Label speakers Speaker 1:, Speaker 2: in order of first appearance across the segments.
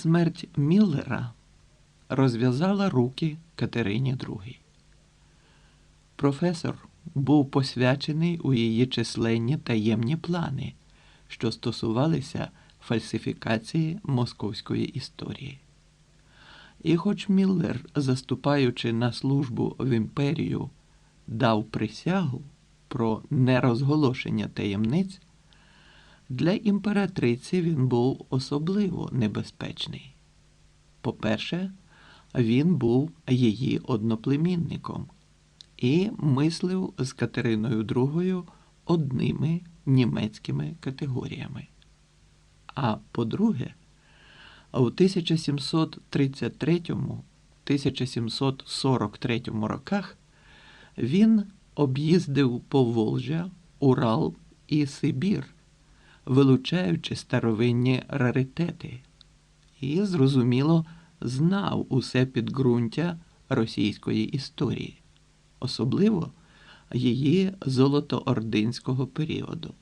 Speaker 1: Смерть Міллера розв'язала руки Катерині II. Професор був посвячений у її численні таємні плани, що стосувалися фальсифікації московської історії. І хоч Міллер, заступаючи на службу в імперію, дав присягу про нерозголошення таємниць, для імператриці він був особливо небезпечний. По-перше, він був її одноплемінником і мислив з Катериною II одними німецькими категоріями. А по-друге, у 1733-1743 роках він об'їздив Поволжя, Урал і Сибір, вилучаючи старовинні раритети, і, зрозуміло, знав усе підґрунтя російської історії, особливо її золотоординського періоду.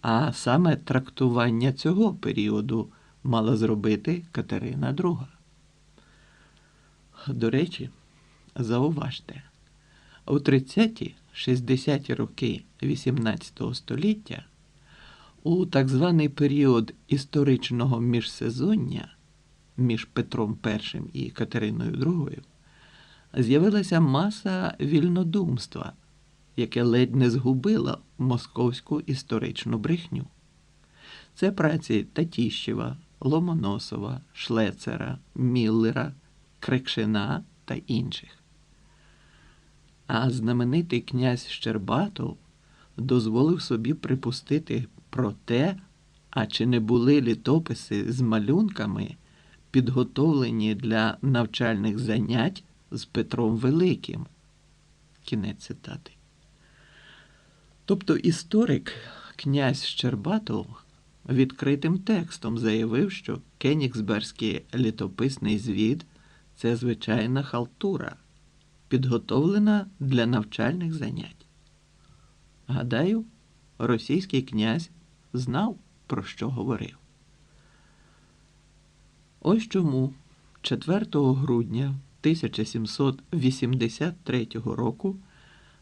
Speaker 1: А саме трактування цього періоду мала зробити Катерина II. До речі, зауважте, у 30-60 роки XVIII століття у так званий період історичного міжсезоння між Петром І і Катериною II з'явилася маса вільнодумства, яке ледь не згубило московську історичну брехню. Це праці Татіщева, Ломоносова, Шлецера, Міллера, Крекшина та інших. А знаменитий князь Щербатов дозволив собі припустити про те, а чи не були літописи з малюнками, підготовлені для навчальних занять з Петром Великим. Кінець цитати. Тобто історик князь Щербатов відкритим текстом заявив, що Кенігсберзький літописний звіт це звичайна халтура, підготовлена для навчальних занять. Гадаю, російський князь знав, про що говорив. Ось чому 4 грудня 1783 року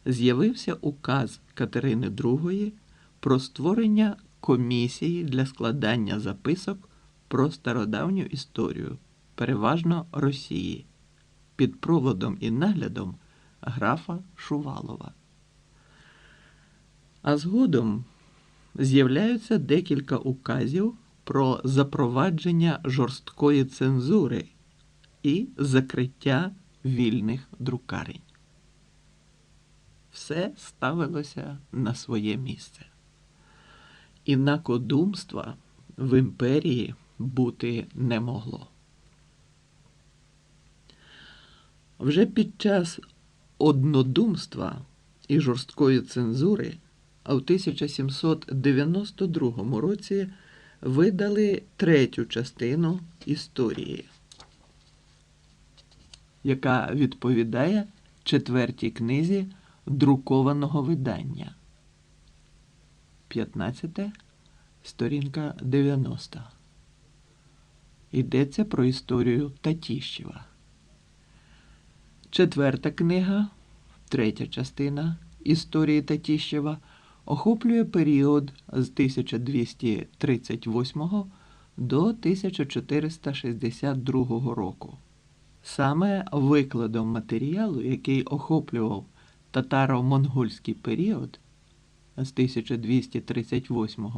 Speaker 1: з'явився указ Катерини II про створення комісії для складання записок про стародавню історію, переважно Росії, під проводом і наглядом графа Шувалова. А згодом з'являються декілька указів про запровадження жорсткої цензури і закриття вільних друкарень. Все ставилося на своє місце. Інакодумства в імперії бути не могло. Вже під час однодумства і жорсткої цензури а в 1792 році видали третю частину історії, яка відповідає четвертій книзі друкованого видання. 15. Сторінка 90. Йдеться про історію Татіщева. Четверта книга, третя частина історії Татіщева охоплює період з 1238 до 1462 року. Саме викладом матеріалу, який охоплював татаро-монгольський період з 1238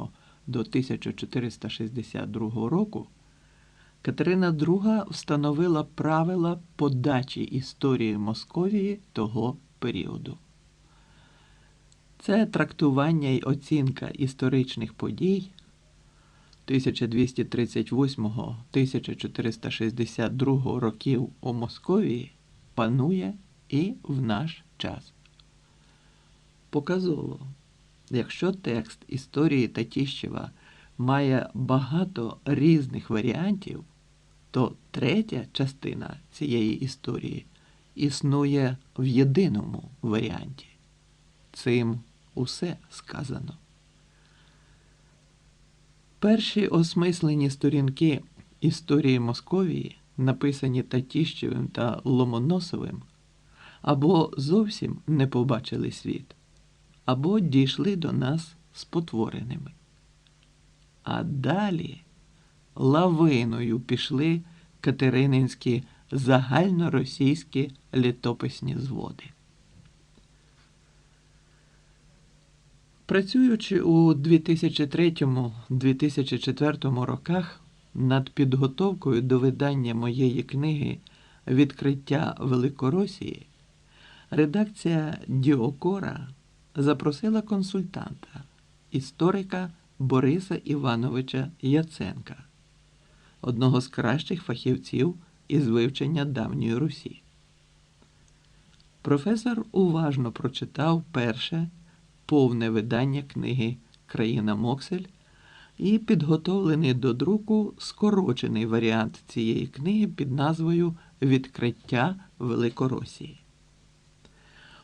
Speaker 1: до 1462 року, Катерина II встановила правила подачі історії Московії того періоду. Це трактування й оцінка історичних подій 1238-1462 років у Московії панує і в наш час. Показово, якщо текст історії Татіщева має багато різних варіантів, то третя частина цієї історії існує в єдиному варіанті. Цим усе сказано. Перші осмислені сторінки історії Московії, написані Татіщевим та Ломоносовим, або зовсім не побачили світ, або дійшли до нас спотвореними. А далі лавиною пішли катерининські загальноросійські літописні зводи. Працюючи у 2003-2004 роках над підготовкою до видання моєї книги Відкриття Великоросії, редакція Діокора запросила консультанта, історика Бориса Івановича Яценка, одного з кращих фахівців із вивчення давньої Русі. Професор уважно прочитав перше повне видання книги Країна Моксель і підготовлений до друку скорочений варіант цієї книги під назвою Відкриття Великоросії.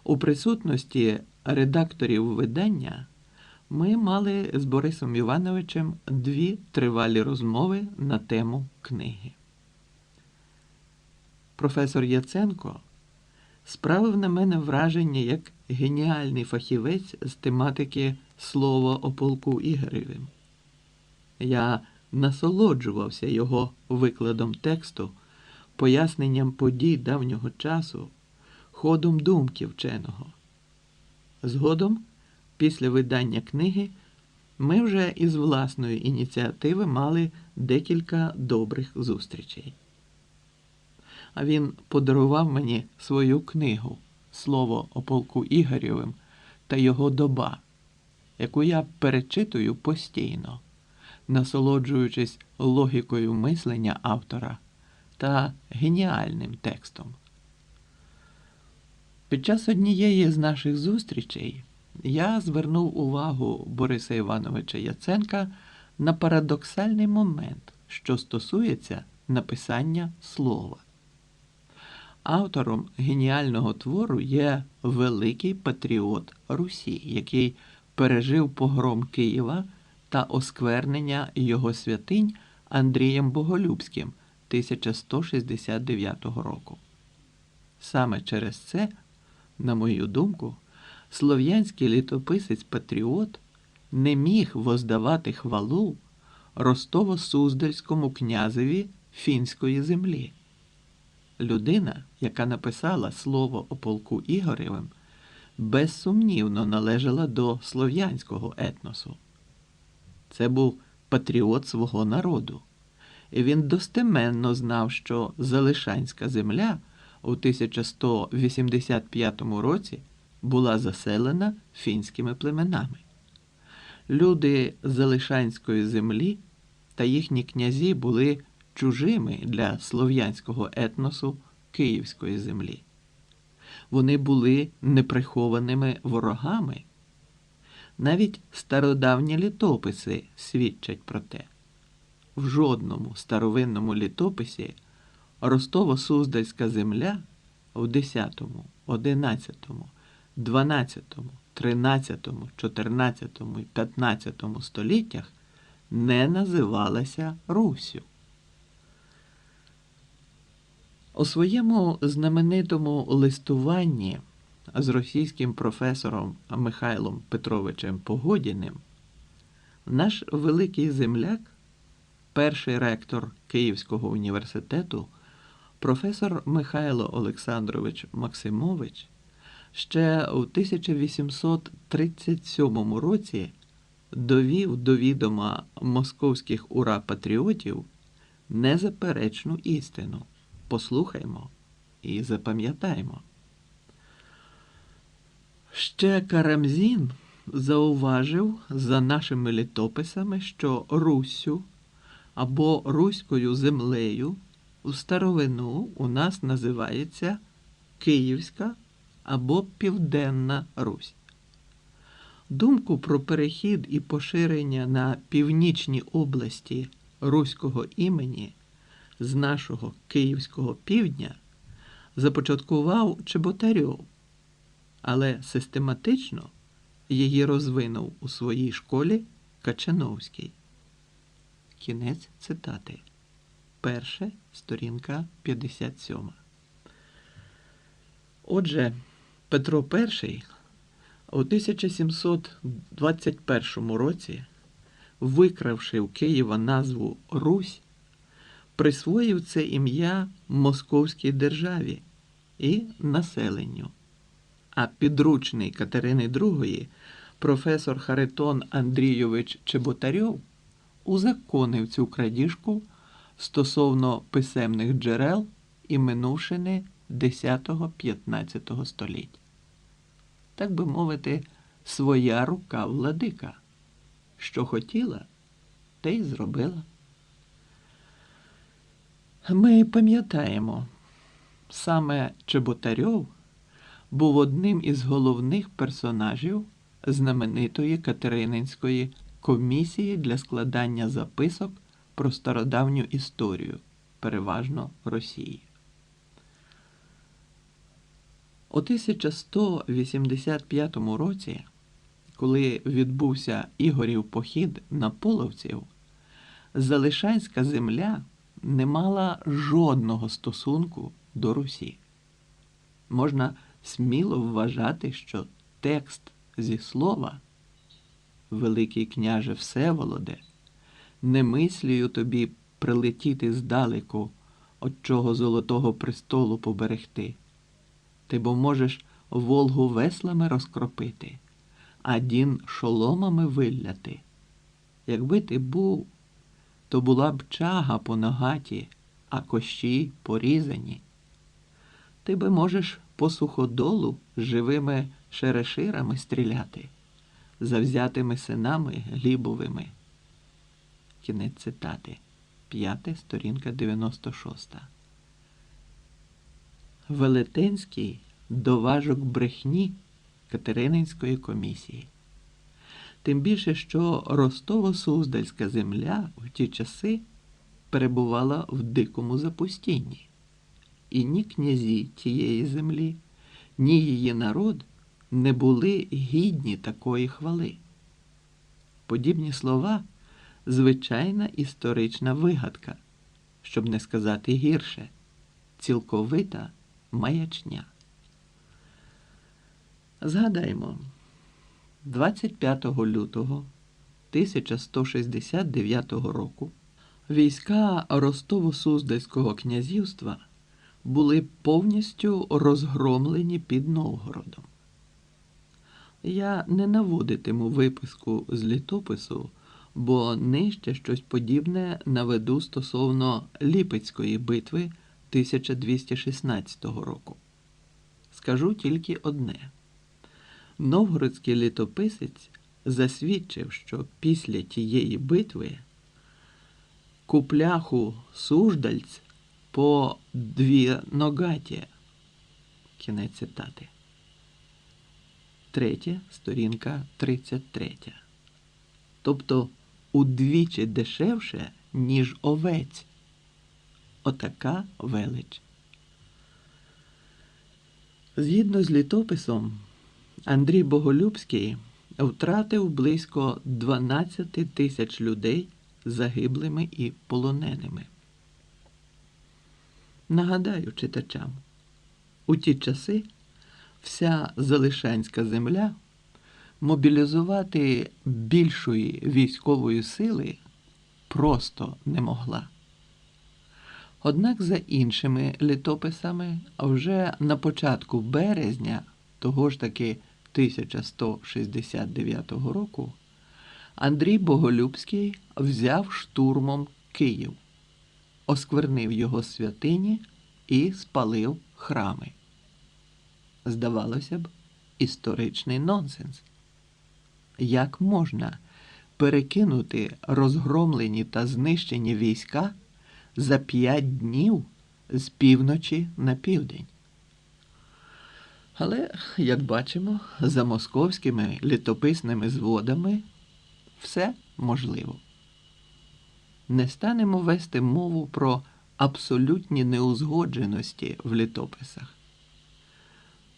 Speaker 1: У присутності редакторів видання ми мали з Борисом Івановичем дві тривалі розмови на тему книги. Професор Яценко справив на мене враження як геніальний фахівець з тематики слова о полку Ігоревім. Я насолоджувався його викладом тексту, поясненням подій давнього часу, ходом думки вченого. Згодом, після видання книги, ми вже із власної ініціативи мали декілька добрих зустрічей. А він подарував мені свою книгу Слово о полку Ігорєвим та його доба, яку я перечитую постійно, насолоджуючись логікою мислення автора та геніальним текстом. Під час однієї з наших зустрічей я звернув увагу Бориса Івановича Яценка на парадоксальний момент, що стосується написання слова. Автором геніального твору є великий патріот Русі, який пережив погром Києва та осквернення його святинь Андрієм Боголюбським 1169 року. Саме через це, на мою думку, слов'янський літописець Патріот не міг воздавати хвалу Ростово-Суздальському князеві фінської землі. Людина, яка написала слово о полку Ігоревим, безсумнівно належала до слов'янського етносу. Це був патріот свого народу, і він достеменно знав, що Залишанська земля у 1185 році була заселена фінськими племенами. Люди Залишанської землі та їхні князі були чужими для слов'янського етносу Київської землі. Вони були неприхованими ворогами. Навіть стародавні літописи свідчать про те. В жодному старовинному літописі Ростово-Суздальська земля в 10, 11, 12, 13, 14 і 15 століттях не називалася Руссю. У своєму знаменитому листуванні з російським професором Михайлом Петровичем Погодіним наш великий земляк, перший ректор Київського університету, професор Михайло Олександрович Максимович, ще у 1837 році довів до відома московських ура патріотів незаперечну істину послухаймо і запам'ятаймо. Ще Карамзін зауважив за нашими літописами, що Руссю або Руською землею у старовину у нас називається Київська або Південна Русь. Думку про перехід і поширення на північні області руського імені з нашого київського півдня започаткував Чеботарьов, але систематично її розвинув у своїй школі Качановський. Кінець цитати. перше, сторінка 57. Отже, Петро І у 1721 році, викравши в Києва назву Русь, присвоїв це ім'я Московській державі і населенню. А підручний Катерини II професор Харитон Андрійович Чеботарьов узаконив цю крадіжку стосовно писемних джерел і минувшини 10-15 століть. Так би мовити, своя рука владика. Що хотіла, те й зробила. Ми пам'ятаємо, саме Чеботарьов був одним із головних персонажів знаменитої Катерининської комісії для складання записок про стародавню історію, переважно Росії. У 1185 році, коли відбувся Ігорів похід на половців, Залишанська земля не мала жодного стосунку до Русі. Можна сміло вважати, що текст зі слова, Великий княже Всеволоде, не мислію тобі прилетіти здалеку, от чого золотого престолу поберегти. Ти бо можеш Волгу веслами розкропити, а дін шоломами вилляти. Якби ти був, то була б чага по нагаті, а кощі порізані. Ти би можеш по суходолу живими шереширами стріляти, завзятими синами глібовими. Кінець цитати. П'яте, сторінка 96. Велетенський доважок брехні Катерининської комісії. Тим більше, що Ростово-Суздальська земля в ті часи перебувала в дикому запустінні, і ні князі тієї землі, ні її народ не були гідні такої хвали. Подібні слова звичайна історична вигадка, щоб не сказати гірше, цілковита маячня. Згадаймо, 25 лютого 1169 року війська Ростово-Суздальського князівства були повністю розгромлені під Новгородом. Я не наводитиму виписку з літопису, бо нижче щось подібне наведу стосовно Ліпецької битви 1216 року. Скажу тільки одне: новгородський літописець засвідчив, що після тієї битви купляху суждальць по дві ногаті. Кінець цитати. Третя сторінка 33. Тобто удвічі дешевше, ніж овець. Отака велич. Згідно з літописом, Андрій Боголюбський втратив близько 12 тисяч людей загиблими і полоненими. Нагадаю читачам, у ті часи вся Залишанська земля мобілізувати більшої військової сили просто не могла. Однак, за іншими літописами, вже на початку березня того ж таки 1169 року Андрій Боголюбський взяв штурмом Київ, осквернив його святині і спалив храми. Здавалося б, історичний нонсенс. Як можна перекинути розгромлені та знищені війська за п'ять днів з півночі на південь? Але, як бачимо, за московськими літописними зводами все можливо. Не станемо вести мову про абсолютні неузгодженості в літописах.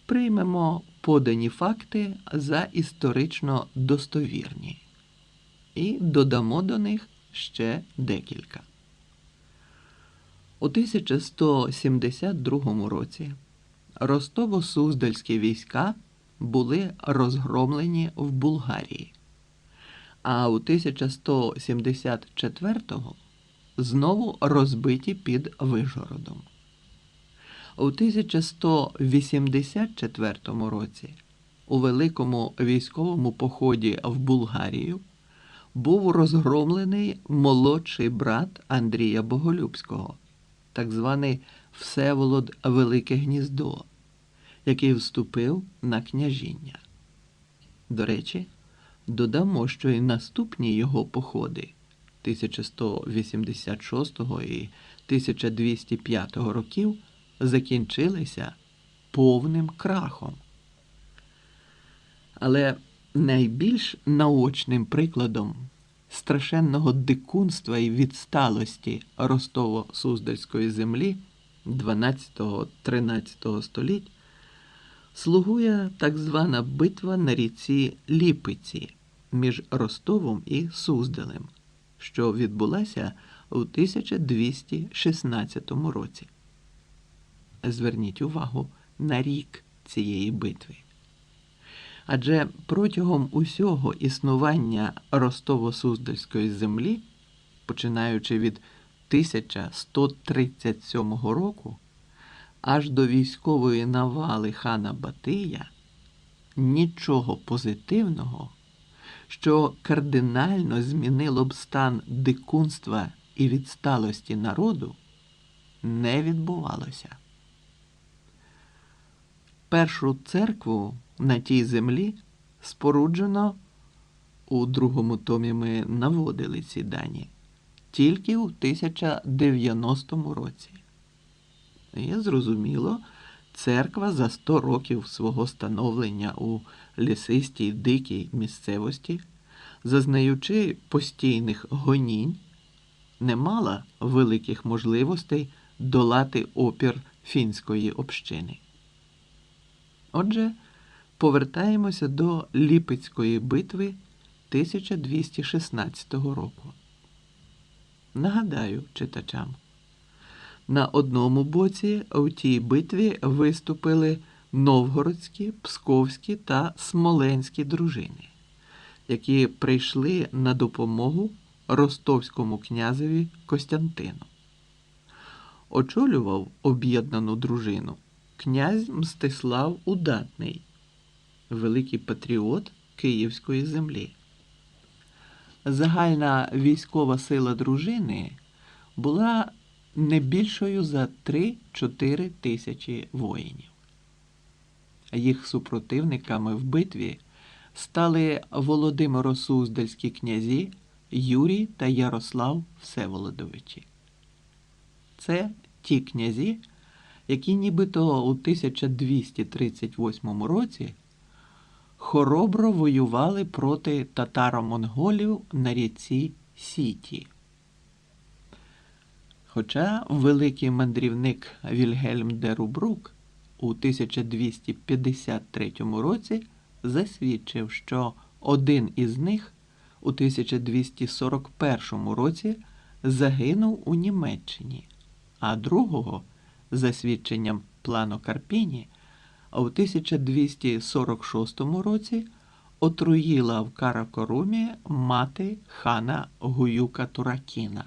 Speaker 1: Приймемо подані факти за історично достовірні і додамо до них ще декілька. У 1172 році Ростово-Суздальські війська були розгромлені в Булгарії, а у 1174-го знову розбиті під Вижгородом. У 1184 році у великому військовому поході в Булгарію був розгромлений молодший брат Андрія Боголюбського, так званий Всеволод Велике Гніздо, який вступив на княжіння. До речі, додамо, що і наступні його походи 1186 і 1205 років закінчилися повним крахом. Але найбільш наочним прикладом страшенного дикунства і відсталості Ростово-Суздальської землі 12-13 століть слугує так звана битва на ріці Ліпиці між Ростовом і Суздалем, що відбулася у 1216 році. Зверніть увагу на рік цієї битви. Адже протягом усього існування Ростово-Суздальської землі, починаючи від 1137 року, аж до військової навали хана Батия, нічого позитивного, що кардинально змінило б стан дикунства і відсталості народу, не відбувалося. Першу церкву на тій землі споруджено у другому томі ми наводили ці дані тільки у 1090 році. І зрозуміло, церква за 100 років свого становлення у лісистій дикій місцевості, зазнаючи постійних гонінь, не мала великих можливостей долати опір фінської общини. Отже, повертаємося до Ліпецької битви 1216 року. Нагадаю читачам, на одному боці у тій битві виступили новгородські, псковські та смоленські дружини, які прийшли на допомогу ростовському князеві Костянтину. Очолював об'єднану дружину князь Мстислав Удатний, великий патріот Київської землі. Загальна військова сила дружини була не більшою за 3-4 тисячі воїнів. Їх супротивниками в битві стали Володимиро-Суздальські князі Юрій та Ярослав Всеволодовичі. Це ті князі, які нібито у 1238 році хоробро воювали проти татаро-монголів на ріці Сіті. Хоча великий мандрівник Вільгельм де Рубрук у 1253 році засвідчив, що один із них у 1241 році загинув у Німеччині, а другого, за свідченням плану Карпіні, у 1246 році отруїла в Каракорумі мати хана Гуюка Туракіна.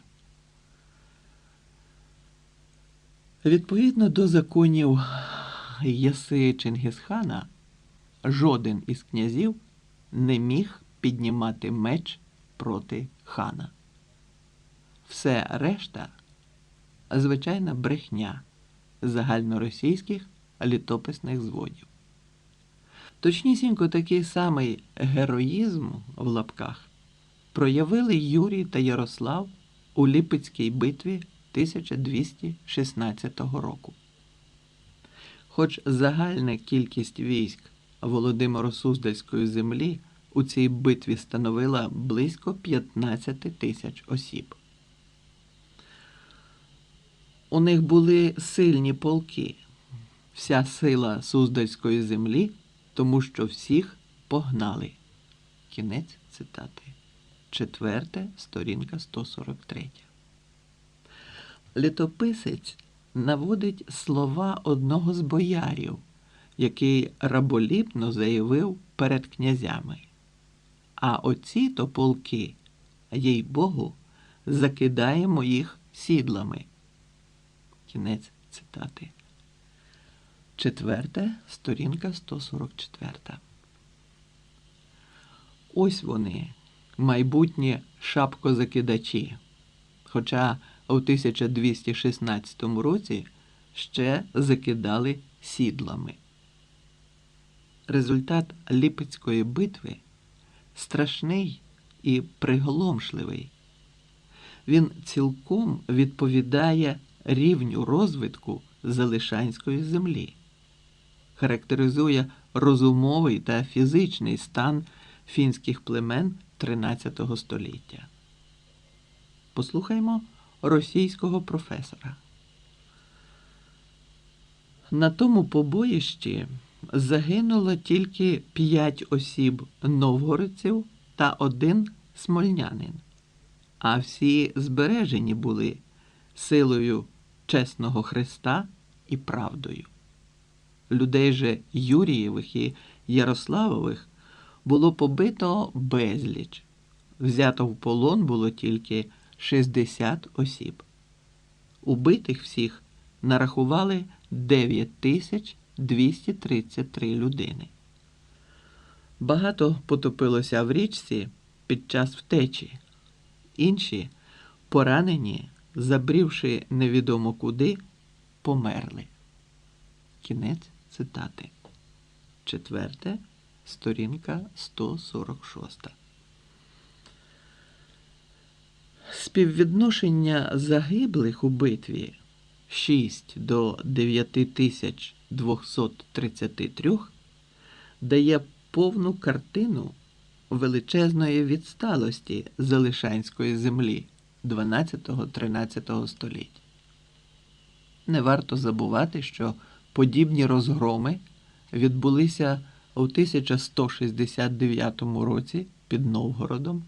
Speaker 1: Відповідно до законів Яси Чингісхана, жоден із князів не міг піднімати меч проти хана. Все решта звичайна брехня загальноросійських літописних зводів. Точнісінько такий самий героїзм в лапках проявили Юрій та Ярослав у Ліпецькій битві 1216 року. Хоч загальна кількість військ Володимиро-Суздальської землі у цій битві становила близько 15 тисяч осіб. У них були сильні полки, вся сила Суздальської землі, тому що всіх погнали. Кінець цитати. Четверте, сторінка 143. Літописець наводить слова одного з боярів, який раболіпно заявив перед князями. А оці то полки, їй Богу, закидаємо їх сідлами. Кінець цитати. Четверте, сторінка 144. Ось вони, майбутні шапкозакидачі. Хоча у 1216 році ще закидали сідлами. Результат Ліпецької битви страшний і приголомшливий. Він цілком відповідає рівню розвитку Залишанської землі, характеризує розумовий та фізичний стан фінських племен XIII століття. Послухаймо російського професора. На тому побоїщі загинуло тільки п'ять осіб новгородців та один смольнянин, а всі збережені були силою чесного Христа і правдою. Людей же Юрієвих і Ярославових було побито безліч, взято в полон було тільки 60 осіб. Убитих всіх нарахували 9233 людини. Багато потопилося в річці під час втечі, інші, поранені, забрівши невідомо куди, померли. Кінець цитати. Четверте, сторінка 146. Співвідношення загиблих у битві 6 до 9233 дає повну картину величезної відсталості Залишанської землі 12-13 століть. Не варто забувати, що подібні розгроми відбулися у 1169 році під Новгородом,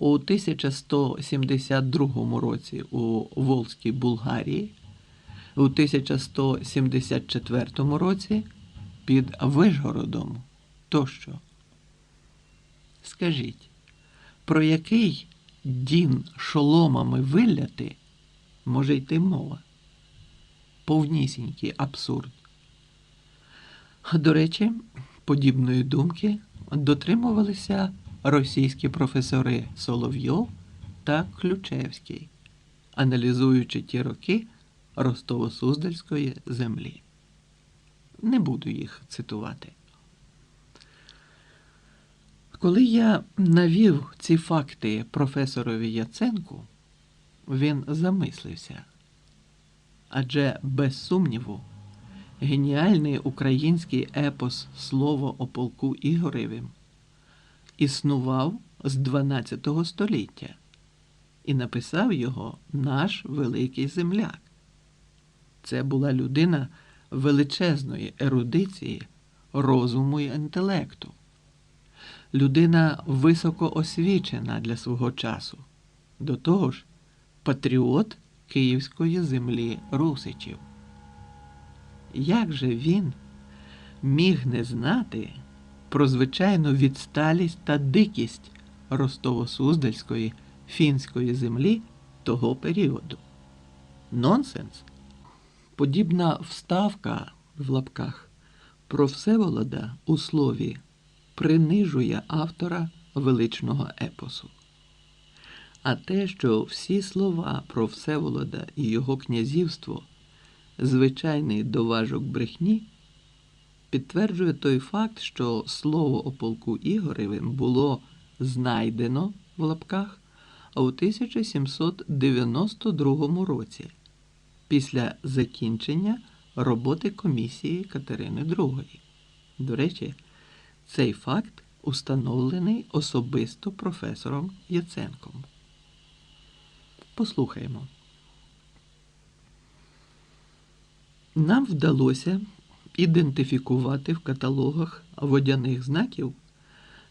Speaker 1: у 1172 році у Волзькій Булгарії, у 1174 році під Вишгородом тощо. Скажіть, про який дін шоломами виляти може йти мова? Повнісінький абсурд. До речі, подібної думки дотримувалися російські професори Соловйов та Ключевський, аналізуючи ті роки Ростово-Суздальської землі. Не буду їх цитувати. Коли я навів ці факти професорові Яценку, він замислився. Адже без сумніву, геніальний український епос Слово о полку Ігоревім існував з 12 століття і написав його наш великий земляк. Це була людина величезної ерудиції, розуму і інтелекту, людина високо освічена для свого часу, до того ж, патріот Київської землі Русичів. Як же він міг не знати про звичайну відсталість та дикість Ростово-Суздальської фінської землі того періоду? Нонсенс? Подібна вставка в лапках про Всеволода у слові принижує автора величного епосу. А те, що всі слова про Всеволода і його князівство звичайний доважок брехні, підтверджує той факт, що слово о полку Ігоревим було знайдено в лапках у 1792 році після закінчення роботи комісії Катерини II. До речі, цей факт установлений особисто професором Яценком. Послухаємо. Нам вдалося ідентифікувати в каталогах водяних знаків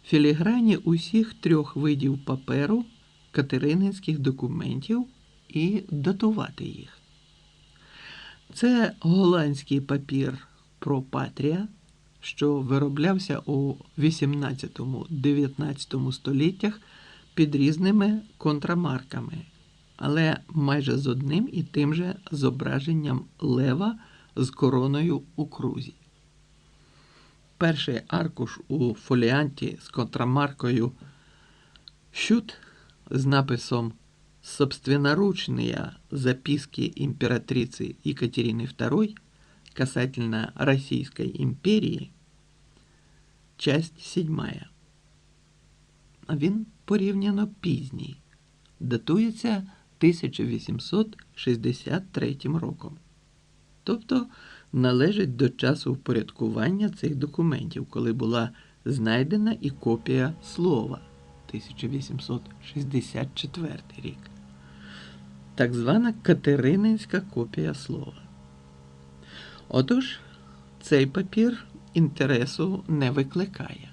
Speaker 1: філіграні усіх трьох видів паперу катерининських документів і датувати їх. Це голландський папір Пропатрія, що вироблявся у 18-19 століттях під різними контрамарками, але майже з одним і тим же зображенням лева з короною у крузі. Перший аркуш у фоліанті з контрамаркою Щут з написом «Собственноручные записки императрицы Екатерины II касательно Российской империи», часть 7. Він порівняно пізній, датується 1863 роком. Тобто належить до часу впорядкування цих документів, коли була знайдена і копія слова 1864 рік. Так звана Катерининська копія слова. Отож, цей папір інтересу не викликає.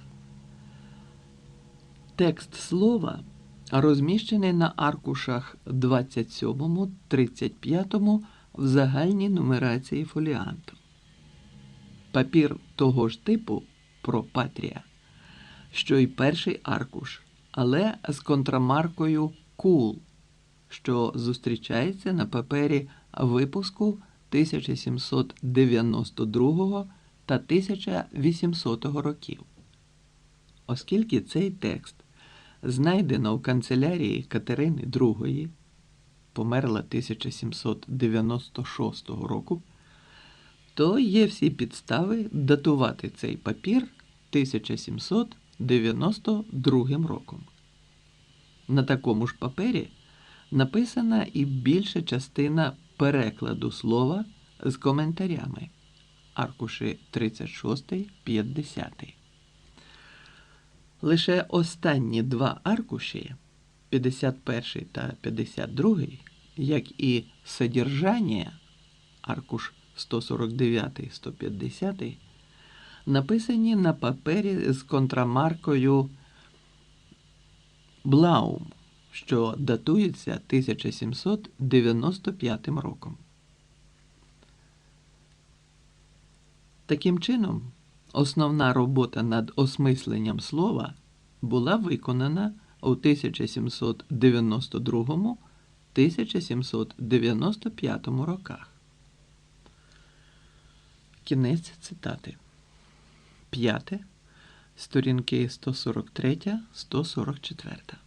Speaker 1: Текст слова розміщений на аркушах 27, 35 в загальній нумерації фоліанту. Папір того ж типу пропатрія, що й перший аркуш, але з контрамаркою кул, що зустрічається на папері випуску 1792 та 1800 років. Оскільки цей текст знайдено в канцелярії Катерини II, померла 1796 року, то є всі підстави датувати цей папір 1792 роком. На такому ж папері написана і більша частина перекладу слова з коментарями аркуші 36-50. Лише останні два аркуші 51 та 52, як і содержання аркуш 149-150, написані на папері з контрамаркою Блаум, що датується 1795 роком. Таким чином, основна робота над осмисленням слова була виконана у 1792-1795 роках. Кінець цитати. П'яте. Сторінки 143-144.